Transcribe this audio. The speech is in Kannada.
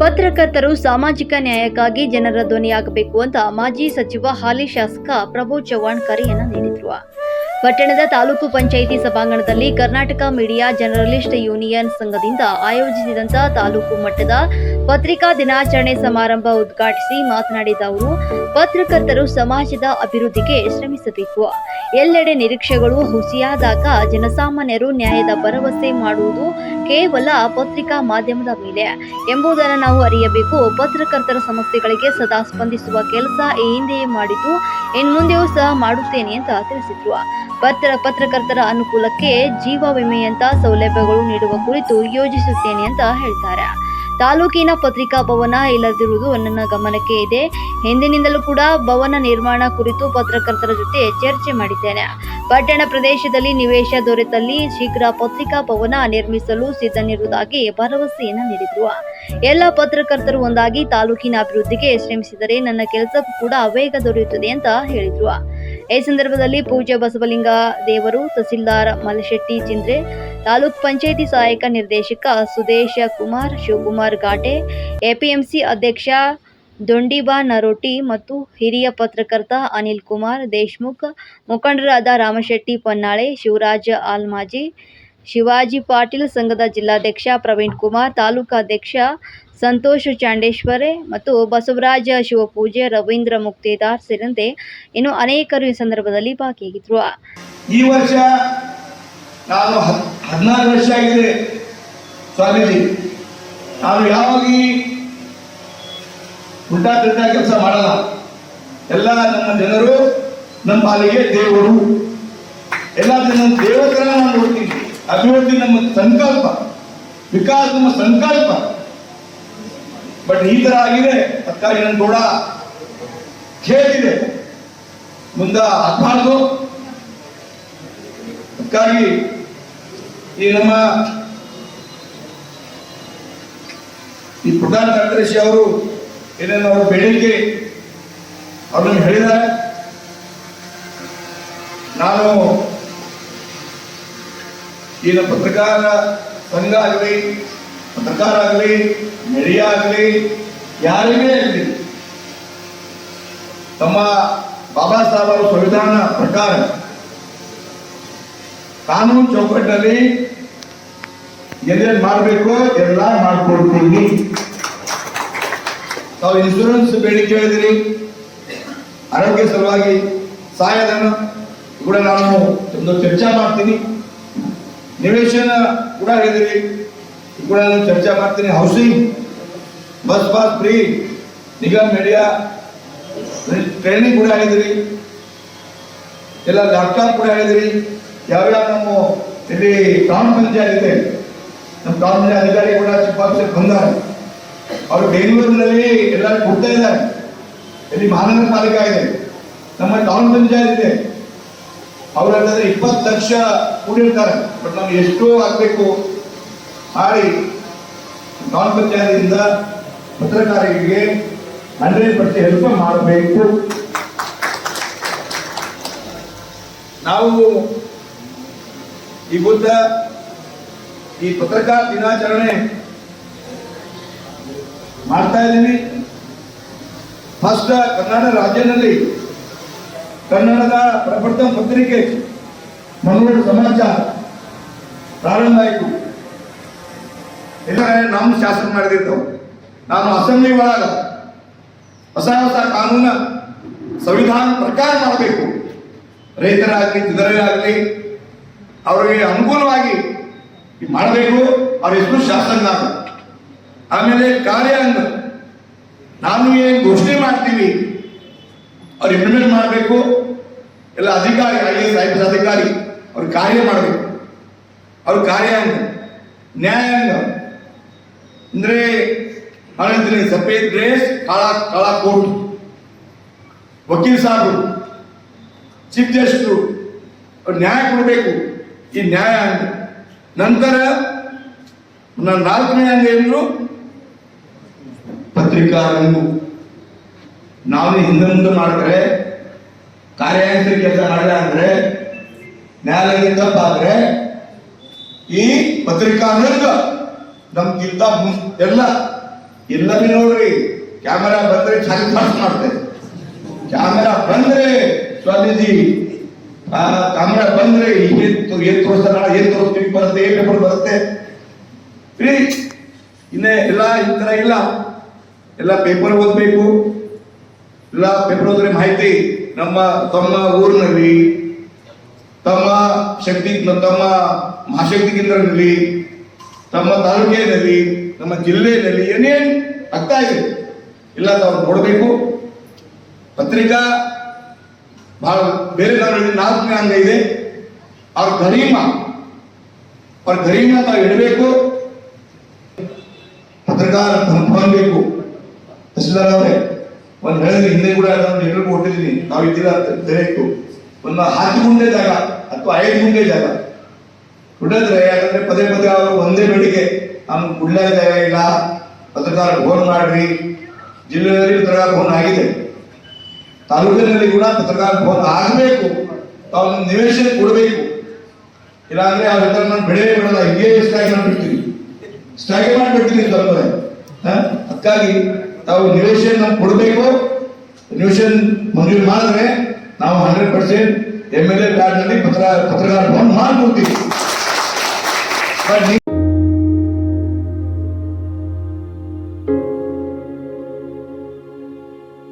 ಪತ್ರಕರ್ತರು ಸಾಮಾಜಿಕ ನ್ಯಾಯಕ್ಕಾಗಿ ಜನರ ಧ್ವನಿಯಾಗಬೇಕು ಅಂತ ಮಾಜಿ ಸಚಿವ ಹಾಲಿ ಶಾಸಕ ಪ್ರಭು ಚವ್ಹಾಣ್ ಕರೆಯನ್ನ ನೀಡಿದ್ರು. ಪಟ್ಟಣದ ತಾಲೂಕು ಪಂಚಾಯಿತಿ ಸಭಾಂಗಣದಲ್ಲಿ ಕರ್ನಾಟಕ ಮೀಡಿಯಾ ಜರ್ನಲಿಸ್ಟ್ ಯೂನಿಯನ್ ಸಂಘದಿಂದ ಆಯೋಜಿಸಿದಂತ ತಾಲೂಕು ಮಟ್ಟದ ಪತ್ರಿಕಾ ದಿನಾಚರಣೆ ಸಮಾರಂಭ ಉದ್ಘಾಟಿಸಿ ಮಾತನಾಡಿದ ಅವರು, ಪತ್ರಕರ್ತರು ಸಮಾಜದ ಅಭಿವೃದ್ಧಿಗೆ ಶ್ರಮಿಸಬೇಕು. ಎಲ್ಲೆಡೆ ನಿರೀಕ್ಷೆಗಳು ಹುಸಿಯಾದಾಗ ಜನಸಾಮಾನ್ಯರು ನ್ಯಾಯದ ಭರವಸೆ ಮಾಡುವುದು ಕೇವಲ ಪತ್ರಿಕಾ ಮಾಧ್ಯಮದ ಮೇಲೆ ಎಂಬುದನ್ನು ನಾವು ಅರಿಯಬೇಕು. ಪತ್ರಕರ್ತರ ಸಮಸ್ಯೆಗಳಿಗೆ ಸದಾ ಸ್ಪಂದಿಸುವ ಕೆಲಸ ಈ ಹಿಂದೆಯೇ ಮಾಡಿದ್ದು, ಇನ್ನು ಮುಂದೆಯೂ ಸಹ ಮಾಡುತ್ತೇನೆ ಅಂತ ತಿಳಿಸಿದ್ರು. ಪತ್ರ, ಪತ್ರಕರ್ತರ ಅನುಕೂಲಕ್ಕೆ ಜೀವ ವಿಮೆಯಂತ ಸೌಲಭ್ಯಗಳು ನೀಡುವ ಕುರಿತು ಯೋಜಿಸುತ್ತೇನೆ ಅಂತ ಹೇಳ್ತಾರೆ. ತಾಲೂಕಿನ ಪತ್ರಿಕಾ ಭವನ ಇಲ್ಲದಿರುವುದು ನನ್ನ ಗಮನಕ್ಕೆ ಇದೆ. ಹಿಂದಿನಿಂದಲೂ ಕೂಡ ಭವನ ನಿರ್ಮಾಣ ಕುರಿತು ಪತ್ರಕರ್ತರ ಜೊತೆ ಚರ್ಚೆ ಮಾಡಿದ್ದೇನೆ. ಪಟ್ಟಣ ಪ್ರದೇಶದಲ್ಲಿ ನಿವೇಶ ದೊರೆತಲ್ಲಿ ಶೀಘ್ರ ಪತ್ರಿಕಾ ಭವನ ನಿರ್ಮಿಸಲು ಸಿದ್ಧನಿರುವುದಾಗಿ ಭರವಸೆಯನ್ನು ನೀಡಿದ್ರು. ಎಲ್ಲ ಪತ್ರಕರ್ತರು ಒಂದಾಗಿ ತಾಲೂಕಿನ ಅಭಿವೃದ್ಧಿಗೆ ಶ್ರಮಿಸಿದರೆ ನನ್ನ ಕೆಲಸಕ್ಕೂ ಕೂಡ ವೇಗ ದೊರೆಯುತ್ತದೆ ಅಂತ ಹೇಳಿದ್ರು. ಈ ಸಂದರ್ಭದಲ್ಲಿ ಪೂಜ್ಯ ಬಸವಲಿಂಗ ದೇವರು, ತಹಸೀಲ್ದಾರ್ ಮಲಶೆಟ್ಟಿ ಚಿಂದ್ರೆ, ತಾಲೂಕ್ ಪಂಚಾಯಿತಿ ಸಹಾಯಕ ನಿರ್ದೇಶಕ ಸುದೇಶ ಕುಮಾರ್, ಶಿವಕುಮಾರ್ ಘಾಟೆ, ಎಪಿಎಂಸಿ ಅಧ್ಯಕ್ಷ ದೊಂಡಿಬಾ ನರೋಟಿ ಮತ್ತು ಹಿರಿಯ ಪತ್ರಕರ್ತ ಅನಿಲ್ ಕುಮಾರ್, ದೇಶ್ಮುಖ್, ಮುಖಂಡರಾದ ರಾಮಶೆಟ್ಟಿ ಪನ್ನಾಳೆ, ಶಿವರಾಜ ಆಲ್ಮಾಜಿ, ಶಿವಾಜಿ ಪಾಟೀಲ್, ಸಂಘದ ಜಿಲ್ಲಾಧ್ಯಕ್ಷ ಪ್ರವೀಣ್ ಕುಮಾರ್, ತಾಲೂಕು ಅಧ್ಯಕ್ಷ ಸಂತೋಷ್ ಚಾಂಡೇಶ್ವರಿ ಮತ್ತು ಬಸವರಾಜ ಶಿವಪೂಜೆ ರವೀಂದ್ರ ಮುಕ್ತೇದಾರ್ ಸೇರಿದಂತೆ ಇನ್ನು ಅನೇಕರು ಈ ಸಂದರ್ಭದಲ್ಲಿ ಭಾಗಿಯಾಗಿದ್ರು. ಈ ವರ್ಷ ನಾನು ಹದ್- ಹದಿನಾರು ವರ್ಷ ಆಗಿದೆ ಸ್ವಾಮೀಜಿ. ನಾನು ಯಾವಾಗ ಈ ಉಲ್ಟಾ ತಿಲ್ಟಾ ಕೆಲಸ ಮಾಡಲ್ಲ. ಎಲ್ಲ ನಮ್ಮ ಜನರು, ನಮ್ಮ ಪಾಲಿಗೆ ದೇವರು. ಎಲ್ಲ ಜನ ದೇವತರ ನಾನು ನೋಡ್ತೀನಿ. ಅಭಿವೃದ್ಧಿ ನಮ್ಮ ಸಂಕಲ್ಪ, ವಿಕಾಸ ನಮ್ಮ ಸಂಕಲ್ಪ. ಬಟ್ ಈ ತರ ಆಗಿದೆ. ಅದಕ್ಕಾಗಿ ನನ್ ಕೂಡ ಕೇಳಿದೆ ಮುಂದ ಆಗ್ಬಾರ್ದು ಅದಕ್ಕಾಗಿ ಈ ನಮ್ಮ ಈ ಪ್ರಧಾನ ಕಾರ್ಯದರ್ಶಿ ಅವರು ಏನೇನು ಅವರು ಬೇಡಿಕೆ ಅವ್ರನ್ನ ಹೇಳಿದ್ದಾರೆ. ನಾನು ಈ ನಮ್ಮ ಪತ್ರಕಾರ ಸಂಘ ಆಗಲಿ ಪತ್ರಕಾರ ಆಗಲಿ, ಮೀಡಿಯಾ ಆಗಲಿ, ಯಾರಿಗೇ ಆಗಲಿ, ತಮ್ಮ ಬಾಬಾ ಸಾಹೇಬ್ ಸಂವಿಧಾನ ಪ್ರಕಾರ ಕಾನೂನು ಚೌಕಟ್ಟಿನಲ್ಲಿ ಏನೇನ್ ಮಾಡಬೇಕು ಎಲ್ಲ ಮಾಡ್ಕೊಡ್ತೀನಿ ತಾವು ಇನ್ಶೂರೆನ್ಸ್ ಬೇಡಿಕೆ ಹೇಳಿದಿರಿ ಆರೋಗ್ಯ ಸಲುವಾಗಿ ಸಹಾಯಧನ ಕೂಡ ನಾನು ಒಂದು ಚರ್ಚೆ ಮಾಡ್ತೀನಿ. ನಿವೇಶನ ಕೂಡ ಹೇಳಿದಿರಿ. ಕೂಡ ನಾನು ಚರ್ಚೆ ಮಾಡ್ತೀನಿ. ಹೌಸಿಂಗ್ ಬಸ್ ಪಾಸ್ ಫ್ರೀ ನಿಗಮ್ ಮೀಡಿಯಾ ಟ್ರೈನಿಂಗ್ ಕೂಡ ಆಗಿದ್ರಿ ಎಲ್ಲ ಲ್ಯಾಪ್ಟಾಪ್ ಕೂಡ ಆಗಿದ್ರಿ ಯಾವ್ಯಾವ ನಮ್ಮ ಇಲ್ಲಿ ಟೌನ್ ಪಂಚಾಯತ್ ಇದೆ, ನಮ್ಮ ಟೌನ್ ಪಂಚಾಯತ್ ಅಧಿಕಾರಿ ಕೂಡ ಚಿಕ್ಕ ಬಂದಾರೆ. ಅವರು ಬೆಂಗಳೂರಿನಲ್ಲಿ ಎಲ್ಲ ಕೊಡ್ತಾ ಇದ್ದಾರೆ. ಇಲ್ಲಿ ಮಹಾನಗರ ಪಾಲಿಕೆ ಇದೆ ನಮ್ಮ ಟೌನ್ ಪಂಚಾಯತ್ ಇದೆ. ಅವರಂತಂದ್ರೆ ಇಪ್ಪತ್ತು ಲಕ್ಷ ಕೂಡಿರ್ತಾರೆ. ಬಟ್ ನಮ್ಗೆ ಎಷ್ಟೋ ಆಗ್ಬೇಕು. ಮಾಡಿ ಗ್ರಾಮ ಪಂಚಾಯತಿಯಿಂದ ಪತ್ರಕಾರರಿಗೆ ಹಂಡ್ರೆಡ್ ಪರ್ಸೆಂಟ್ ಹೆಲ್ಪ್ ಮಾಡಬೇಕು. ನಾವು ಈ ಬುದ್ಧ ಈ ಪತ್ರಕಾರ ದಿನಾಚರಣೆ ಮಾಡ್ತಾ ಇದ್ದೀವಿ ಫಸ್ಟ್ ಕನ್ನಡ ರಾಜ್ಯದಲ್ಲಿ ಕನ್ನಡದ ಪ್ರಪ್ರಥಮ ಪತ್ರಿಕೆ ಮಂಗಳೂರು ಸಮಾಚಾರ ಪ್ರಾರಂಭ ಆಯಿತು. ಎಲ್ಲ ನಮ್ಮ ಶಾಸನ ಮಾಡಿದಿರ್ತೇವೆ ನಾನು ಅಸೆಂಬ್ಲಿ ಒಳಗ ಹೊಸ ಹೊಸ ಕಾನೂನ ಸಂವಿಧಾನ ಪ್ರಕಾರ ಮಾಡಬೇಕು. ರೈತರಾಗಲಿ ಜನರಾಗಲಿ ಅವರಿಗೆ ಅನುಕೂಲವಾಗಿ ಮಾಡಬೇಕು, ಅವ್ರ ಹೆಸರು ಶಾಸನ ಆಮೇಲೆ ಕಾರ್ಯಾಂಗ, ನಾನು ಏನು ಘೋಷಣೆ ಮಾಡ್ತೀವಿ ಅವ್ರು ಇಂಪ್ಲಿಮೆಂಟ್ ಮಾಡಬೇಕು, ಎಲ್ಲ ಅಧಿಕಾರಿ ಐ ಎಸ್ ಐ ಪಿ ಅಧಿಕಾರಿ, ಅವ್ರು ಕಾರ್ಯ ಮಾಡಬೇಕು. ಅವ್ರ ಕಾರ್ಯಾಂಗ, ನ್ಯಾಯಾಂಗ ಅಂದ್ರೆ ಹೇಳ್ತೀನಿ ಸಫೇದ್ ಡ್ರೆಸ್ ಕಾಳ ಕಾಳ ಕೋಟ್ ವಕೀಲ್ ಸಾಹೇಬರು ಚೀಫ್ ಜಸ್ಟಿಸ್ ನ್ಯಾಯ ಕೊಡಬೇಕು. ಈ ನ್ಯಾಯ ನಂತರ ನನ್ನ ನಾಲ್ಕನೇ ಅಂಗ ಏನು ಪತ್ರಿಕಾ ರಂಗು ನಾವು ಹಿಂದೆ ಮುಂದೆ ಮಾಡಿದ್ರೆ ಕಾರ್ಯಾಂತರ ಕೆಲಸ ಮಾಡಿಲ್ಲ ಅಂದ್ರೆ, ನ್ಯಾಯಾಲಯದಿಂದ ತಪ್ಪಾದ್ರೆ ಈ ಪತ್ರಿಕಾ ರಂಗ ನಮ್ಗಿಂತ ಎಲ್ಲ ಇಲ್ಲ ನೋಡ್ರಿ ಕ್ಯಾಮೆರಾ ಬಂದ್ರೆ ಚಾಲಿ ಪಾಸ್ ಮಾಡ್ತೇವೆ ಕ್ಯಾಮೆರಾ ಬಂದ್ರೆ ಸ್ವಾಮೀಜಿ, ಆ ಕ್ಯಾಮೆರಾ ಬಂದ್ರೆ ಏನ್ ಏನ್ ತೋರಿಸ್ತಾರ ಏನ್ ತೋರಿಸ್ತೀವಿ ಬರುತ್ತೆ, ಏನ್ ಪೇಪರ್ ಬರುತ್ತೆ. ಇನ್ನೇ ಎಲ್ಲ ಈ ಇಲ್ಲ. ಎಲ್ಲ ಪೇಪರ್ ಓದ್ಬೇಕು. ಎಲ್ಲ ಪೇಪರ್ ಓದಿದ್ರೆ ಮಾಹಿತಿ ನಮ್ಮ ತಮ್ಮ ಊರಿನಲ್ಲಿ, ತಮ್ಮ ಶಕ್ತಿ, ತಮ್ಮ ಮಹಾಶಕ್ತಿ ಕೇಂದ್ರದಲ್ಲಿ ತಮ್ಮ ತಾಲೂಕಿನಲ್ಲಿ, ನಮ್ಮ ಜಿಲ್ಲೆಯಲ್ಲಿ ಏನೇನು ಆಗ್ತಾ ಇದೆ ಇಲ್ಲ ನಾವು ನೋಡಬೇಕು. ಪತ್ರಿಕಾ, ಬಹಳ ಬೇರೆ ನಾವು ನಾಲ್ಕನೇ ಅಂಗ ಇದೆ. ಅವ್ರ ಗರೀಮ ಅವ್ರ ಗರೀಮ ತಾವು ಇಡಬೇಕು. ಪತ್ರಕಾರ ಹೊಂದಬೇಕು ತಹಸೀಲ್ದಾರ್ ಅವರೇ, ಒಂದು ಹೇಳಿದ್ರೆ, ಹಿಂದೆ ಕೂಡ ಅದನ್ನು ಎಲ್ರಿಗೂ ಕೊಟ್ಟಿದ್ದೀನಿ. ನಾವು ಇದ್ದಿಲ್ಲ ಅಂತ ಒಂದು ಹತ್ತು ಗುಂಡೆ ಜಾಗ, ಅಥವಾ ಐದು ಗುಂಡೆ ಜಾಗ. ಕೊಟ್ಟಿದ್ರೆ ಯಾಕಂದ್ರೆ ಪದೇ ಪದೇ ಅವರು ಒಂದೇ ಬೇಡಿಕೆ ನಮ್ಗೆ ಕುಡ್ಲ ಜಾಗ ಇಲ್ಲ, ಪತ್ರಕಾರ ಫೋನ್ ಮಾಡ್ರಿ. ಜಿಲ್ಲೆಯಲ್ಲಿ ಪತ್ರಕಾರ ಫೋನ್ ಆಗಿದೆ. ತಾಲೂಕಿನಲ್ಲಿ ಕೂಡ ಪತ್ರಕಾರ ಫೋನ್ ಆಗಬೇಕು. ತಾವು ನಿವೇಶನ ಕೊಡಬೇಕು. ಇಲ್ಲಾಂದ್ರೆ ಅವ್ರ ಹತ್ರ ನಾನು ಬೆಳೆ ಬಿಡಲ್ಲ, ಹಿಂಗೆ ಸ್ಟ್ರೈಕ್ ಮಾಡ್ಬಿಡ್ತೀನಿ. ಸ್ಟ್ರೈಕ್ ಮಾಡ್ಬಿಡ್ತೀನಿ ತೊಂದರೆ ಅದಕ್ಕಾಗಿ ತಾವು ನಿವೇಶನ ನಮ್ಗೆ ಕೊಡಬೇಕು. ನಿವೇಶನ್ ಮಂಜೂರು ಮಾಡಿದ್ರೆ ನಾವು hundred percent M L A ಕಾರ್ಡ್ನಲ್ಲಿ ಪತ್ರ ಪತ್ರಕಾರ ಫೋನ್ ಮಾಡ್ಕೊಡ್ತೀವಿ.